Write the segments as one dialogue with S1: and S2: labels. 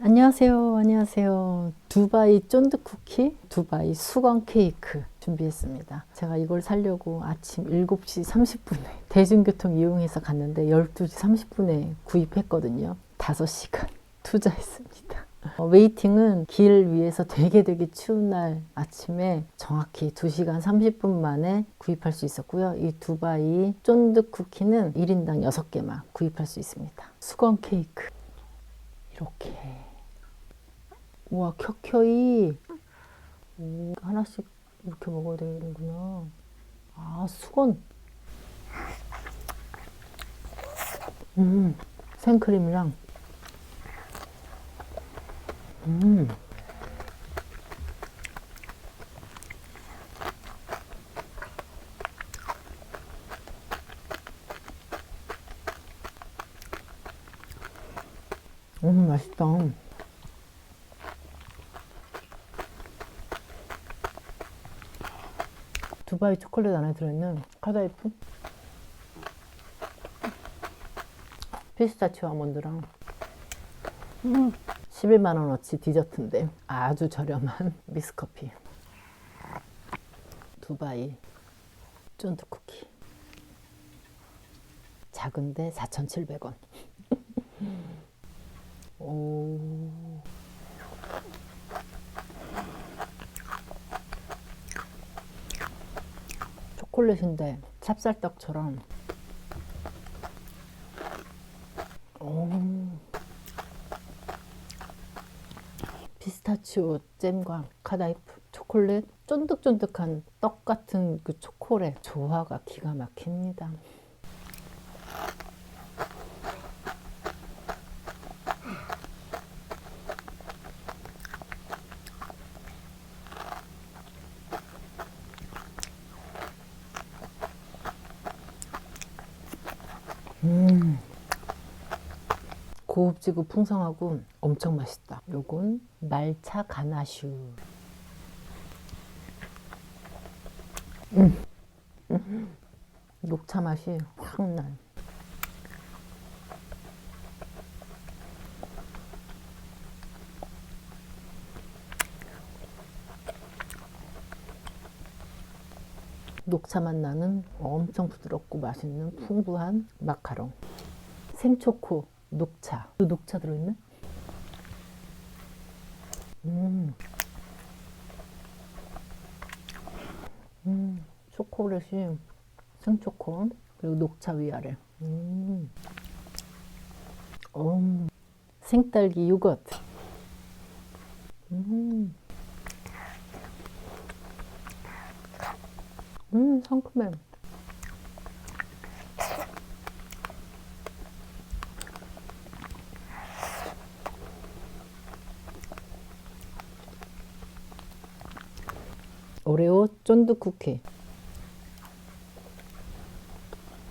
S1: 안녕하세요. 안녕하세요. 두바이 쫀득 쿠키, 두바이 수건 케이크 준비했습니다. 제가 이걸 살려고 아침 7시 30분에 대중교통 이용해서 갔는데 12시 30분에 구입했거든요. 5시간 투자했습니다. 어, 웨이팅은 길 위에서 되게 되게 추운 날 아침에 정확히 2시간 30분 만에 구입할 수 있었고요. 이 두바이 쫀득 쿠키는 1인당 6개만 구입할 수 있습니다. 수건 케이크. 이렇게. 우와, 켜켜이. 오, 하나씩 이렇게 먹어야 되는구나. 아, 수건. 음, 생크림이랑. 음. 음, 맛있다. 두바이 초콜릿 안에 들어있는 카다이프? 피스타치오 아몬드랑 11만 원어치 디저트인데 아주 저렴한 미스커피. 두바이 쫀득 쿠키. 작은데 4,700원. 오 초콜릿인데 찹쌀떡처럼 오. 피스타치오 잼과 카다이프 초콜릿 쫀득쫀득한 떡 같은 그 초콜릿 조화가 기가 막힙니다. 음. 고급지고 풍성하고 엄청 맛있다. 요건 말차 가나슈. 음. 음. 녹차 맛이 확 나. 녹차 맛 나는 엄청 부드럽고 맛있는 풍부한 마카롱. 생초코, 녹차. 또 녹차 들어있네? 음. 음, 초콜릿이 생초코, 그리고 녹차 위아래. 음. 음. 생딸기 요거트. 음. 음, 상큼해. 오레오 쫀득 쿠키.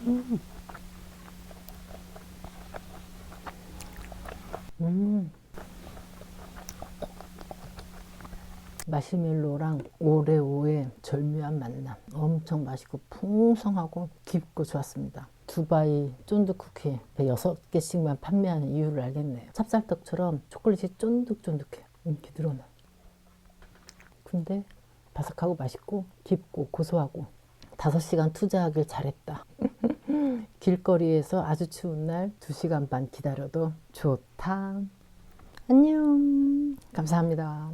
S1: 음. 음. 마시멜로랑 오레오의 절묘한 만남. 엄청 맛있고 풍성하고 깊고 좋았습니다. 두바이 쫀득 쿠키 6개씩만 판매하는 이유를 알겠네요. 찹쌀떡처럼 초콜릿이 쫀득쫀득해. 이렇게 늘어나. 근데 바삭하고 맛있고 깊고 고소하고 5시간 투자하길 잘했다. 길거리에서 아주 추운 날 2시간 반 기다려도 좋다. 안녕. 감사합니다.